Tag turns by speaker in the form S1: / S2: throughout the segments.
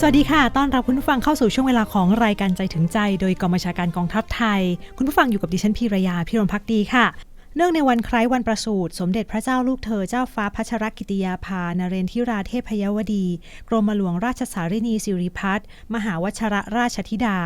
S1: สวัสดีค่ะ ต้อนรับคุณผู้ฟังเข้าสู่ช่วงเวลาของรายการใจถึงใจ โดยกองบัญชาการกองทัพไทย คุณผู้ฟังอยู่กับดิฉันพีรยา พิรมพักดีค่ะ เนื่องในวันคล้ายวันประสูติ สมเด็จพระเจ้าลูกเธอเจ้าฟ้าพัชรกิติยาภานเรนทิราเทพยวดี กรมหลวงราชสารินีสิริพัฒน์มหาวชระราชธิดา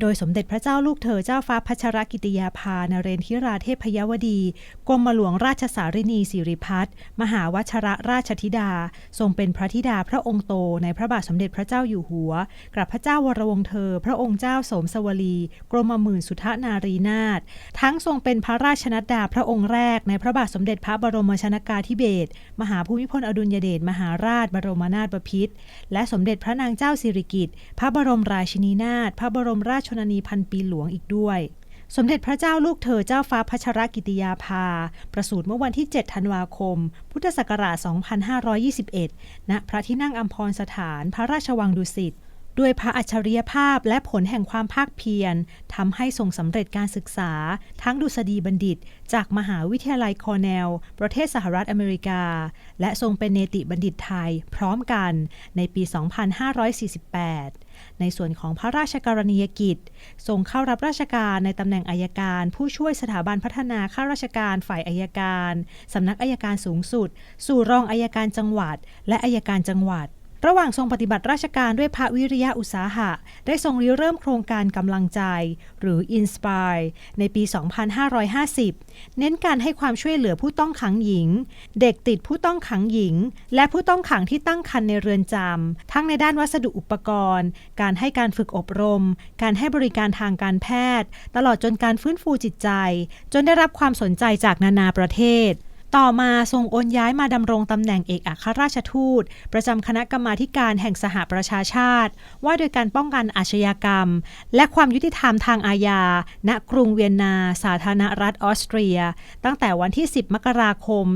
S1: โดยสมเด็จพระเจ้าลูกเธอเจ้าฟ้าพัชรกิติยาภานเรนทิราเทพยวดี กรมหลวงราชสารินีสิริพัฒน์มหาวชรราชธิดา ทรงเป็นพระธิดาพระองค์โตในพระบาทสมเด็จพระเจ้าอยู่หัว กับพระเจ้าวรวงเธอ พระองค์เจ้าสมสวลี กรมหมื่นสุทนารีนาถทั้งทรงเป็นพระราชนัดดาพระองค์แรกในพระบาทสมเด็จพระบรมชนากาธิเบศรมหาภูมิพลอดุลยเดชมหาราชบรมนาถบพิตรและสมเด็จพระนางเจ้าสิริกิติ์พระบรมราชินีนาถพระบรมราชชนนีพันปีหลวงอีกด้วย สมเด็จพระเจ้าลูกเธอเจ้าฟ้าพัชรกิติยาภา ประสูติเมื่อวันที่ 7 ธันวาคม พุทธศักราช 2521 ณ พระที่นั่งอัมพรสถานพระราชวังดุสิตด้วยพระอัจฉริยภาพและผลแห่งความภาคเพียรทำให้ทรงสำเร็จการศึกษา ทั้งดุษฎีบัณฑิต จากมหาวิทยาลัยคอร์เนล ประเทศสหรัฐอเมริกา และทรงเป็นเนติบัณฑิตไทยพร้อมกันในปี 2548 ในส่วนของพระราชกรณียกิจ ส่งเข้ารับราชการในตำแหน่งอายการ ผู้ช่วยสถาบันพัฒนาข้าราชการฝ่ายอายการสำนักอายการสูงสุด สู่รองอายการจังหวัด และอายการจังหวัด ระหว่างทรงปฏิบัติราชการด้วยพระวิริยะอุตสาหะ ได้ทรงริเริ่มโครงการกำลังใจ หรือ Inspire ในปี 2550 เน้นการให้ความช่วยเหลือผู้ต้องขังหญิง เด็กติดผู้ต้องขังหญิง และผู้ต้องขังที่ตั้งครรภ์ในเรือนจำ ทั้งในด้านวัสดุอุปกรณ์ การให้การฝึกอบรม การให้บริการทางการแพทย์ ตลอดจนการฟื้นฟูจิตใจ จนได้รับความสนใจจากนานาประเทศ ต่อมาทรงโอนย้ายมาดำรงตำแหน่งเอกอัครราชทูต ประจำคณะกรรมาการแห่งสหประชาชาติ ว่าโดยการป้องกันอาชญากรรม และความยุติธรรมทางอาญา ณกรุงเวียนนา สาธารณรัฐออสเตรีย ตั้งแต่วันที่ 10 มกราคม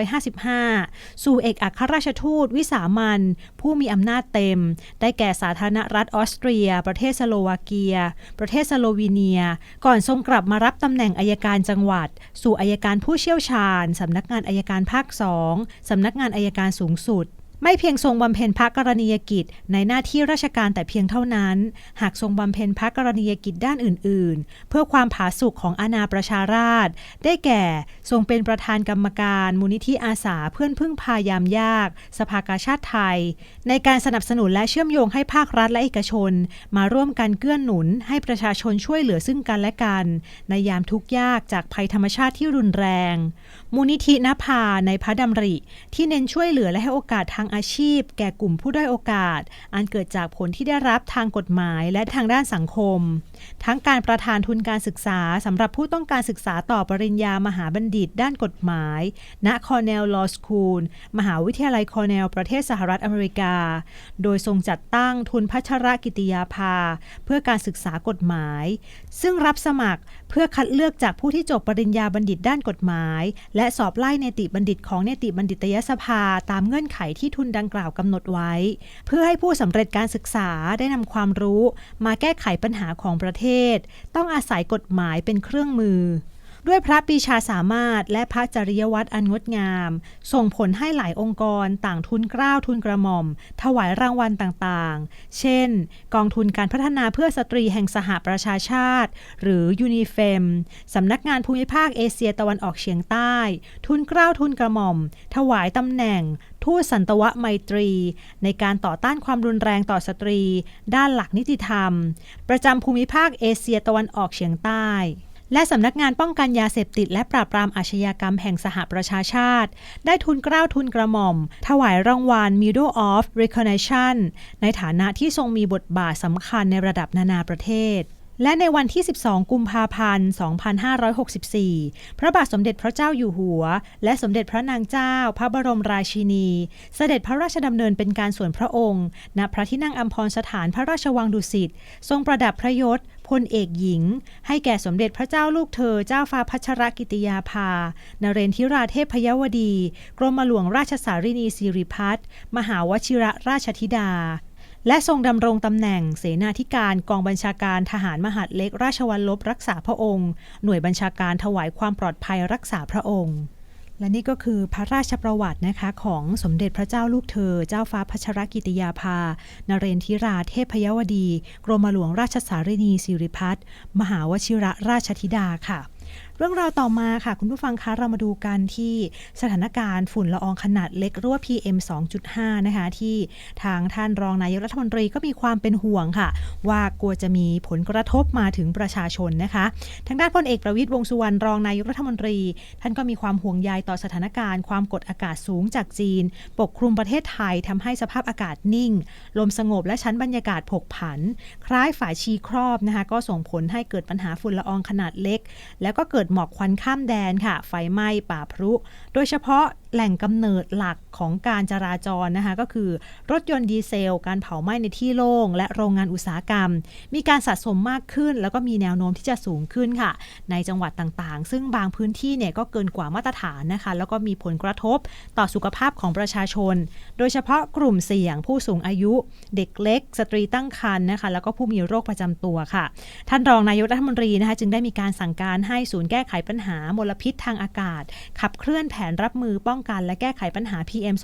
S1: 2555 สู่เอกอัครราชทูตวิสามันผู้มีอำนาจเต็ม ได้แก่สาธารณรัฐออสเตรีย ประเทศสโลวาเกีย ประเทศสโลวีเนีย ก่อนทรงกลับมารับตำแหน่งอายการจังหวัด สู่อายการผู้เชี่ยวชาญสำนักงานอายการภาคสองสำนักงานอายการสูงสุด ไม่เพียงทรงบำเพ็ญพระกรณียกิจในหน้าที่ราชการแต่เพียงเท่านั้น หากทรงบำเพ็ญพระกรณียกิจด้านอื่น ๆ เพื่อความผาสุกของอาณาประชาราษฎร์ได้แก่ทรงเป็นประธานกรรมการมูลนิธิอาสาเพื่อนพึ่งพายามยาก สภากาชาติไทย ในการสนับสนุนและเชื่อมโยงให้ภาครัฐและเอกชน มาร่วมกันเกื้อนหนุน ให้ประชาชนช่วยเหลือซึ่งกันและกัน ในยามทุกข์ยากจากภัยธรรมชาติที่รุนแรง มูลนิธินภาในพระดำริ ที่เน้นช่วยเหลือและให้โอกาสทางอาชีพ แก่กลุ่มผู้ด้อยโอกาส อันเกิดจากผลที่ได้รับทางกฎหมายและทางด้านสังคม ทั้งการประทานทุนการศึกษาสำหรับผู้ต้องการศึกษาต่อปริญญามหาบัณฑิตด้านกฎหมาย ณคอร์เนลลอสคูล มหาวิทยาลัยคอร์เนลประเทศสหรัฐอเมริกา โดยทรงจัดตั้งทุนพัชรกิติยาภา เพื่อการศึกษากฎหมาย ซึ่งรับสมัครเพื่อคัดเลือกจากผู้ที่จบปริญญาบัณฑิตด้านกฎหมาย และสอบไล่เนติบัณฑิตของเนติบัณฑิตยสภาตามเงื่อนไขที่ทุนดังกล่าวกำหนดไว้ เพื่อให้ผู้สำเร็จการศึกษาได้นำความรู้ มาแก้ไขปัญหาของประเทศ ต้องอาศัยกฎหมายเป็นเครื่องมือ ด้วยพระปีชาสามารถและพระจริยวัตรอันงดงาม ส่งผลให้หลายองค์กรต่างทุนเกล้าทุนกระหม่อม ถวายรางวัลต่างๆ เช่น กองทุนการพัฒนาเพื่อสตรีแห่งสหประชาชาติ หรือยูนิเฟมสำนักงานภูมิภาคเอเชียตะวันออกเฉียงใต้ ทุนเกล้าทุนกระหม่อม ถวายตำแหน่ง ทูตสันตวไมตรี ในการต่อต้านความรุนแรงต่อสตรี ด้านหลักนิติธรรม ประจำภูมิภาคเอเชียตะวันออกเฉียงใต้ และสำนักงานป้องกันยาเสพติด และปราบปรามอาชญากรรมแห่งสหประชาชาติ ได้ทุนเกล้าทุนกระหม่อม ถวายรางวัล Medal of Recognition ในฐานะที่ทรงมีบทบาทสำคัญในระดับนานาประเทศและในวันที่ 12 กุมภาพันธ์ 2564 พระบาทสมเด็จพระเจ้าอยู่หัว และสมเด็จพระนางเจ้า พระบรมราชินี เสด็จพระราชดำเนินเป็นการส่วนพระองค์ ณ พระที่นั่งอัมพรสถานพระราชวังดุสิต ทรงประดับพระยศ พลเอกหญิง ให้แก่สมเด็จพระเจ้าลูกเธอเจ้าฟ้าพัชรกิติยาภา นเรนทิราเทพยวดี กรมหลวงราชสารินีสิริพัฒน์มหาวชิระราชธิดา และทรงดำรงตำแหน่งเสนาธิการกองบัญชาการทหารมหาดเล็กราชวัลลบรักษาพระองค์ หน่วยบัญชาการถวายความปลอดภัยรักษาพระองค์ และนี่ก็คือพระราชประวัตินะคะของสมเด็จพระเจ้าลูกเธอ เจ้าฟ้าพัชรกิติยาภา นเรนทิราเทพยวดี กรมหลวงราชสารินีสิริพัฒน์มหาวชิระราชธิดาค่ะ รื่องราวต่อมาค่ะ คุณผู้ฟังคะเรามาดูกันที่สถานการณ์ฝุ่นละอองขนาดเล็กหรือว่า PM 2.5 นะคะ ที่ทางท่านรองนายกรัฐมนตรีก็มีความเป็นห่วงค่ะ ว่ากลัวจะมีผลกระทบมาถึงประชาชนนะคะ ทางด้านพลเอกประวิตยวงสุวรรณรองนายกรัฐมนตรี ท่านก็มีความห่วงใยต่อสถานการณ์ ความกดอากาศสูงจากจีน ปกคลุมประเทศไทยทำให้สภาพอากาศนิ่ง ลมสงบและชั้นบรรยากาศผกผัน คล้ายฝายชีครอบนะคะก็ส่งผลให้เกิดปัญหาฝุ่นละอองขนาดเล็ก แล้วก็เกิดหมอกควันข้ามแดนค่ะ ไฟไหม้ป่าพรุ โดยเฉพาะ แหล่งกำเนิดหลักของการจราจรนะคะก็คือ รถยนต์ดีเซล การเผาไหม้ในที่โล่งและโรงงานอุตสาหกรรม มีการสะสมมากขึ้น แล้วก็มีแนวโน้มที่จะสูงขึ้นค่ะ ในจังหวัดต่างๆ ซึ่งบางพื้นที่เนี่ยก็เกินกว่ามาตรฐานนะคะ แล้วก็มีผลกระทบต่อสุขภาพของประชาชน โดยเฉพาะกลุ่มเสี่ยงผู้สูงอายุ เด็กเล็ก สตรีตั้งครรภ์นะคะ แล้วก็ผู้มีโรคประจำตัวค่ะ ท่านรองนายกรัฐมนตรีนะคะจึงได้มีการสั่งการให้ศูนย์แก้ไขปัญหามลพิษทางอากาศ ขับเคลื่อนแผนรับมือป้องกันและแก้ไขปัญหา PM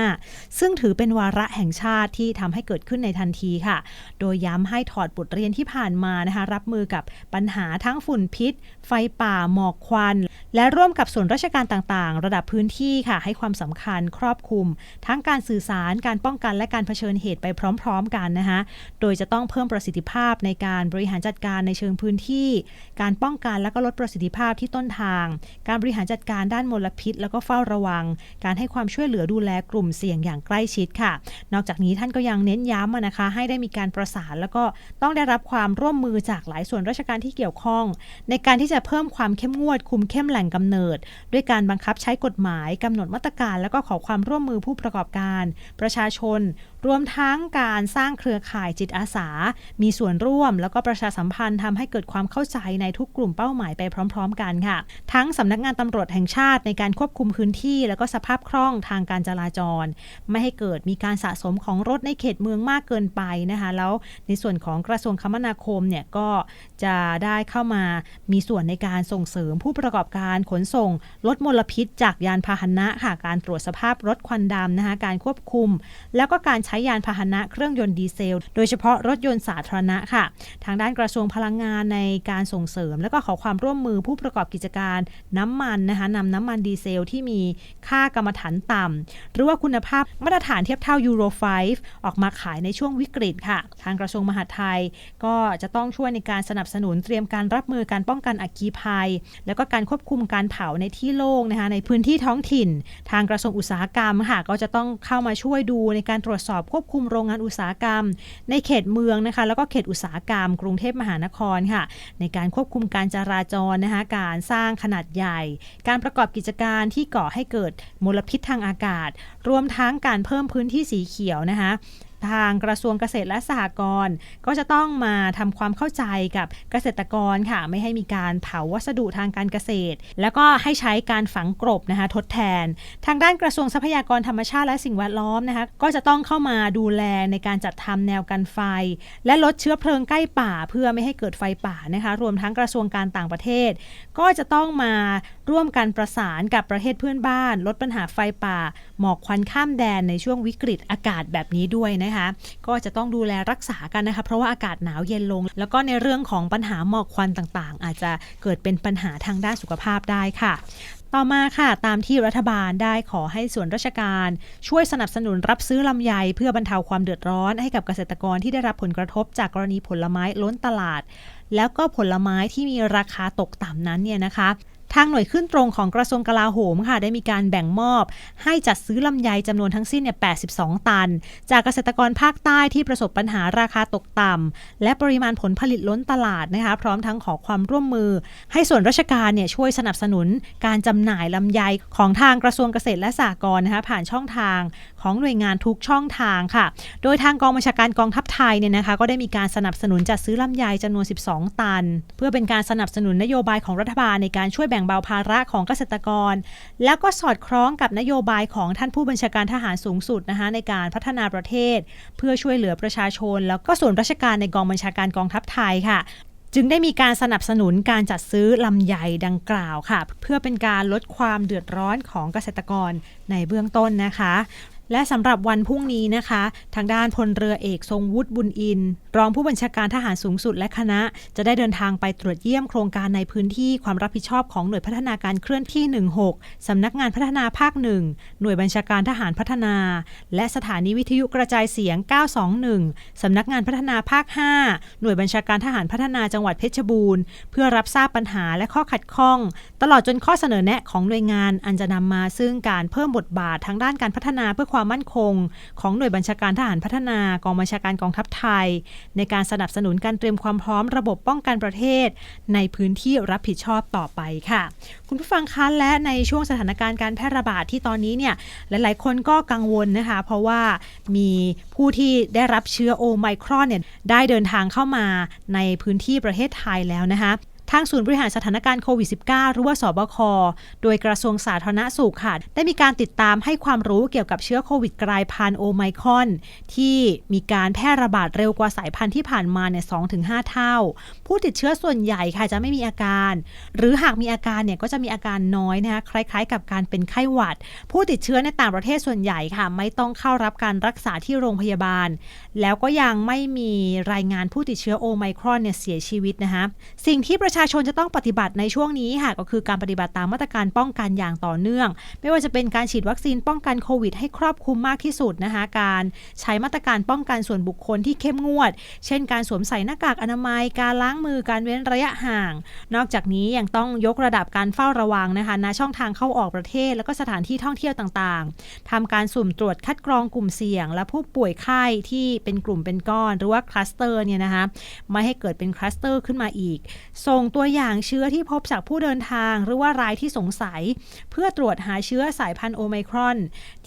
S1: 2.5 ซึ่งถือเป็นวาระแห่งชาติที่ทำให้เกิดขึ้นในทันทีค่ะ โดยย้ำให้ถอดบทเรียนที่ผ่านมานะคะรับมือกับปัญหาทั้งฝุ่นพิษ ไฟป่าหมอกควัน และร่วมกับส่วนราชการต่างๆ ระดับพื้นที่ค่ะ ให้ความสำคัญครอบคลุม ทั้งการสื่อสารการป้องกันและการเผชิญเหตุไปพร้อม ๆ กันนะคะโดยจะต้องเพิ่มประสิทธิภาพในการบริหารจัดการในเชิงพื้นที่ การป้องกันและก็ลดประสิทธิภาพที่ต้นทาง การบริหารจัดการด้านมลพิษ แล้วก็เฝ้าระวังการให้ความช่วยเหลือดูแลกลุ่มเสี่ยงอย่างใกล้ชิดค่ะ นอกจากนี้ท่านก็ยังเน้นย้ำนะคะ ให้ได้มีการประสาน แล้วก็ต้องได้รับความร่วมมือจากหลายส่วนราชการที่เกี่ยวข้อง ในการที่จะเพิ่มความเข้มงวด คุมเข้มแหล่งกำเนิด ด้วยการบังคับใช้กฎหมายกำหนดมาตรการ แล้วก็ขอความร่วมมือผู้ประกอบการ ประชาชน รวมทั้งการสร้างเครือข่ายจิตอาสา มีส่วนร่วมแล้วก็ประชาสัมพันธ์ทำให้เกิดความเข้าใจในทุกกลุ่มเป้าหมายไปพร้อม ๆ กันค่ะ ทั้งสำนักงานตำรวจแห่งชาติในการควบคุมพื้นที่ แล้วก็สภาพคล่องทางการจราจร ไม่ให้เกิดมีการสะสมของรถในเขตเมืองมากเกินไปนะคะ แล้วในส่วนของกระทรวงคมนาคมเนี่ยก็จะได้เข้ามามีส่วนในการส่งเสริมผู้ประกอบการขนส่งลดมลพิษ จากยานพาหนะค่ะการตรวจสภาพรถควันดำนะคะการควบคุม แล้วก็การใช้ช้ยานพาหนะเครื่องยนต์ดีเซล โดยเฉพาะรถยนต์สาธารณะค่ะ ทางด้านกระทรวงพลังงานในการส่งเสริม แล้วก็ขอความร่วมมือผู้ประกอบกิจการน้ำมันนะคะนำน้ำมันดีเซลที่มีค่ากรรมฐานต่ำหรือว่าคุณภาพมาตรฐานเทียบเท่ายูโร5 ออกมาขายในช่วงวิกฤตค่ะ ทางกระทรวงมหาดไทย ก็จะต้องช่วยในการสนับสนุนเตรียมการรับมือการป้องกันอัคคีภัย แล้วก็การควบคุมการเผาในที่โล่งนะคะในพื้นที่ท้องถิ่น ทางกระทรวงอุตสาหกรรมค่ะก็จะต้องเข้ามาช่วยดูในการตรวจสอบควบคุมโรงงานอุตสาหกรรม ในเขตเมืองนะคะแล้วก็เขตอุตสาหกรรม กรุงเทพมหานครค่ะ ในการควบคุมการจราจรนะคะการสร้างขนาดใหญ่ การประกอบกิจการที่ก่อให้เกิดมลพิษทางอากาศ รวมทั้งการเพิ่มพื้นที่สีเขียวนะคะ ทางกระทรวงเกษตรและสหกรณ์ก็จะต้องมาทำความเข้าใจกับเกษตรกรค่ะ ไม่ให้มีการเผาวัสดุทางการเกษตร แล้วก็ให้ใช้การฝังกลบนะคะทดแทน ทางด้านกระทรวงทรัพยากรธรรมชาติและสิ่งแวดล้อมนะคะก็จะต้องเข้ามาดูแลในการจัดทำแนวกันไฟ และลดเชื้อเพลิงใกล้ป่า เพื่อไม่ให้เกิดไฟป่านะคะรวมทั้งกระทรวงการต่างประเทศ ก็จะต้องมาร่วมกันประสานกับประเทศเพื่อนบ้าน ลดปัญหาไฟป่า หมอกควันข้ามแดนในช่วงวิกฤตอากาศแบบนี้ด้วยนะคะก็จะต้องดูแลรักษากันนะคะ เพราะว่าอากาศหนาวเย็นลง แล้วก็ในเรื่องของปัญหาหมอกควันต่างๆ อาจจะเกิดเป็นปัญหาทางด้านสุขภาพได้ค่ะต่อมาค่ะ ตามที่รัฐบาลได้ขอให้ส่วนราชการ ช่วยสนับสนุนรับซื้อลำไย เพื่อบรรเทาความเดือดร้อนให้กับเกษตรกรที่ได้รับผลกระทบจากกรณีผลไม้ล้นตลาด แล้วก็ผลไม้ที่มีราคาตกต่ำนั้นเนี่ยนะคะ ทางหน่วยขึ้นตรงของกระทรวงกลาโหมค่ะได้มีการแบ่งมอบ ให้จัดซื้อลำไยจำนวนทั้งสิ้นเนี่ย 82 ตัน จากเกษตรกรภาคใต้ที่ประสบปัญหาราคาตกต่ำและปริมาณผลผลิตล้นตลาดนะคะพร้อมทั้งขอความร่วมมือ ให้ส่วนราชการเนี่ยช่วยสนับสนุนการจำหน่ายลำไยของทางกระทรวงเกษตรและสหกรณ์นะคะผ่านช่องทาง ของหน่วยงานทุกช่องทางค่ะ โดยทางกองบัญชาการกองทัพไทยเนี่ยนะคะก็ได้มีการสนับสนุนจัดซื้อลำไยจำนวน 12 ตัน เพื่อเป็นการสนับสนุนนโยบายของรัฐบาลในการช่วยแบ่งเบาภาระของเกษตรกร แล้วก็สอดคล้องกับนโยบายของท่านผู้บัญชาการทหารสูงสุดนะคะในการพัฒนาประเทศ เพื่อช่วยเหลือประชาชน แล้วก็ส่วนราชการในกองบัญชาการกองทัพไทยค่ะจึงได้มีการสนับสนุนการจัดซื้อลำไยดังกล่าวค่ะ เพื่อเป็นการลดความเดือดร้อนของเกษตรกรในเบื้องต้นนะคะ และสำหรับวันพรุ่งนี้นะคะ ทางด้านพลเรือเอกทรงวุฒิบุญอิน รองผู้บัญชาการทหารสูงสุดและคณะ จะได้เดินทางไปตรวจเยี่ยมโครงการในพื้นที่ความรับผิดชอบของหน่วยพัฒนาการเคลื่อนที่ 16 สำนักงานพัฒนาภาค 1 หน่วยบัญชาการทหารพัฒนา และสถานีวิทยุกระจายเสียง 921 สำนักงานพัฒนาภาค 5 หน่วยบัญชาการทหารพัฒนาจังหวัดเพชรบูรณ์ เพื่อรับทราบปัญหาและข้อขัดข้อง ตลอดจนข้อเสนอแนะของหน่วยงานอันจะนำมาซึ่งการเพิ่มบทบาททางด้านการพัฒนาเพื่อความมั่นคง ของหน่วยบัญชาการทหารพัฒนากองบัญชาการกองทัพไทยในการสนับสนุนการเตรียมความพร้อมระบบป้องกันประเทศ ในพื้นที่รับผิดชอบต่อไปค่ะ คุณผู้ฟังคะและในช่วงสถานการณ์การแพร่ระบาดที่ตอนนี้เนี่ยหลาย ๆ คนก็กังวลนะคะ เพราะว่ามีผู้ที่ได้รับเชื้อโอไมครอนเนี่ยได้เดินทางเข้ามาในพื้นที่ประเทศไทยแล้วนะคะ ทางศูนย์บริหารสถานการณ์โควิด -19 หรือว่าสบค โดยกระทรวงสาธารณสุขค่ะ ได้มีการติดตามให้ความรู้เกี่ยวกับเชื้อโควิดกลายพันธุ์โอไมคอน ที่มีการแพร่ระบาดเร็วกว่าสายพันธุ์ที่ผ่านมาเนี่ย2-5เท่า ผู้ติดเชื้อส่วนใหญ่ค่ะจะไม่มีอาการ หรือหากมีอาการเนี่ยก็จะมีอาการน้อยนะคะคล้ายๆ กับการเป็นไข้หวัด ผู้ติดเชื้อในต่างประเทศส่วนใหญ่ค่ะ ไม่ต้องเข้ารับการรักษาที่โรงพยาบาล แล้วก็ยังไม่มีรายงานผู้ติดเชื้อโอไมครอนเนี่ยเสียชีวิตนะคะสิ่งที่ประชาชนจะต้องปฏิบัติในช่วงนี้ค่ะก็คือการปฏิบัติตามมาตรการป้องกันอย่างต่อเนื่อง ไม่ว่าจะเป็นการฉีดวัคซีนป้องกันโควิดให้ครอบคลุมมากที่สุดนะคะการใช้มาตรการป้องกันส่วนบุคคลที่เข้มงวด เช่น การสวมใส่หน้ากากอนามัย การล้างมือการเว้นระยะห่าง นอกจากนี้ยังต้องยกระดับการเฝ้าระวังนะคะณช่องทางเข้าออกประเทศ แล้วก็สถานที่ท่องเที่ยวต่างๆทำการสุ่มตรวจคัดกรองกลุ่มเสี่ยง และผู้ป่วยไข้ที่เป็นกลุ่มเป็นก้อน หรือว่าคลัสเตอร์เนี่ยนะคะไม่ให้เกิดเป็นคลัสเตอร์ขึ้นมาอีกส่งตัวอย่างเชื้อที่พบจากผู้เดินทาง หรือว่ารายที่สงสัย เพื่อตรวจหาเชื้อสายพันธุ์โอไมครอน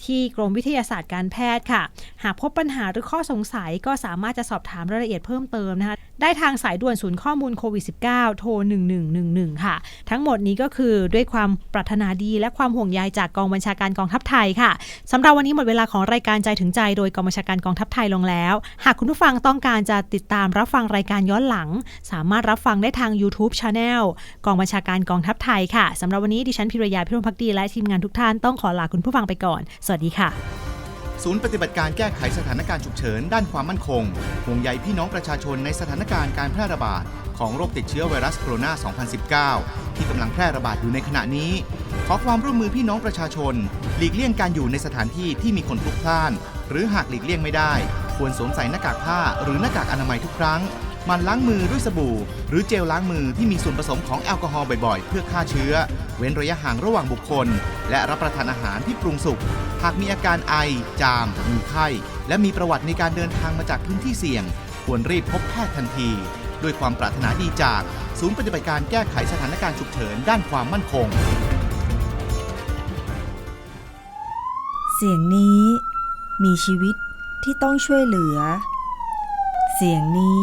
S1: ที่กรมวิทยาศาสตร์การแพทย์ค่ะ หากพบปัญหาหรือข้อสงสัยก็สามารถจะสอบถามรายละเอียดเพิ่มเติมนะคะได้ทางสายด่วนศูนย์ข้อมูลโควิด -19 โทร 1111 ค่ะ ทั้งหมดนี้ก็คือด้วยความปรารถนาดีและความห่วงใยจากกองบัญชาการกองทัพไทยค่ะสำหรับวันนี้หมดเวลาของรายการใจถึงใจ โดยกองบัญชาการกองทัพไทยลงแล้ว หากคุณผู้ฟังต้องการจะติดตามรับฟังรายการย้อนหลัง สามารถรับฟังได้ทาง YouTube Channel กองบัญชาการกองทัพไทยค่ะสำหรับวันนี้ดิฉันพิรยาพิรมพักดีและทีมงานทุกท่านต้องขอลาคุณผู้ฟังไปก่อน สวัสดีค่ะ
S2: ศูนย์ปฏิบัติการแก้ไขสถานการณ์ฉุกเฉินด้านความมั่นคงห่วงใยพี่น้องประชาชนในสถานการณ์การแพร่ระบาดของโรคติดเชื้อไวรัสโคโรนา 2019 ที่กำลังแพร่ระบาดอยู่ในขณะนี้ ขอความร่วมมือพี่น้องประชาชน หลีกเลี่ยงการอยู่ในสถานที่ที่มีคนพลุกพล่าน หรือหากหลีกเลี่ยงไม่ได้ ควรสวมใส่หน้ากากผ้าหรือหน้ากากอนามัยทุกครั้ง มันล้างมือด้วยสบู่ หรือเจลล้างมือที่มีส่วนผสมของแอลกอฮอล์บ่อยๆ เพื่อฆ่าเชื้อ เว้นระยะห่างระหว่างบุคคล และรับประทานอาหารที่ปรุงสุก หากมีอาการไอ จาม มีไข้ และมีประวัติในการเดินทางมาจากพื้นที่เสี่ยง ควรรีบพบแพทย์ทันที ด้วยความปรารถนาดีจาก ศูนย์ปฏิบัติการแก้ไขสถานการณ์ฉุกเฉินด้านความมั่นคง
S3: เสียงนี้มีชีวิตที่ต้องช่วยเหลือ เสียงนี้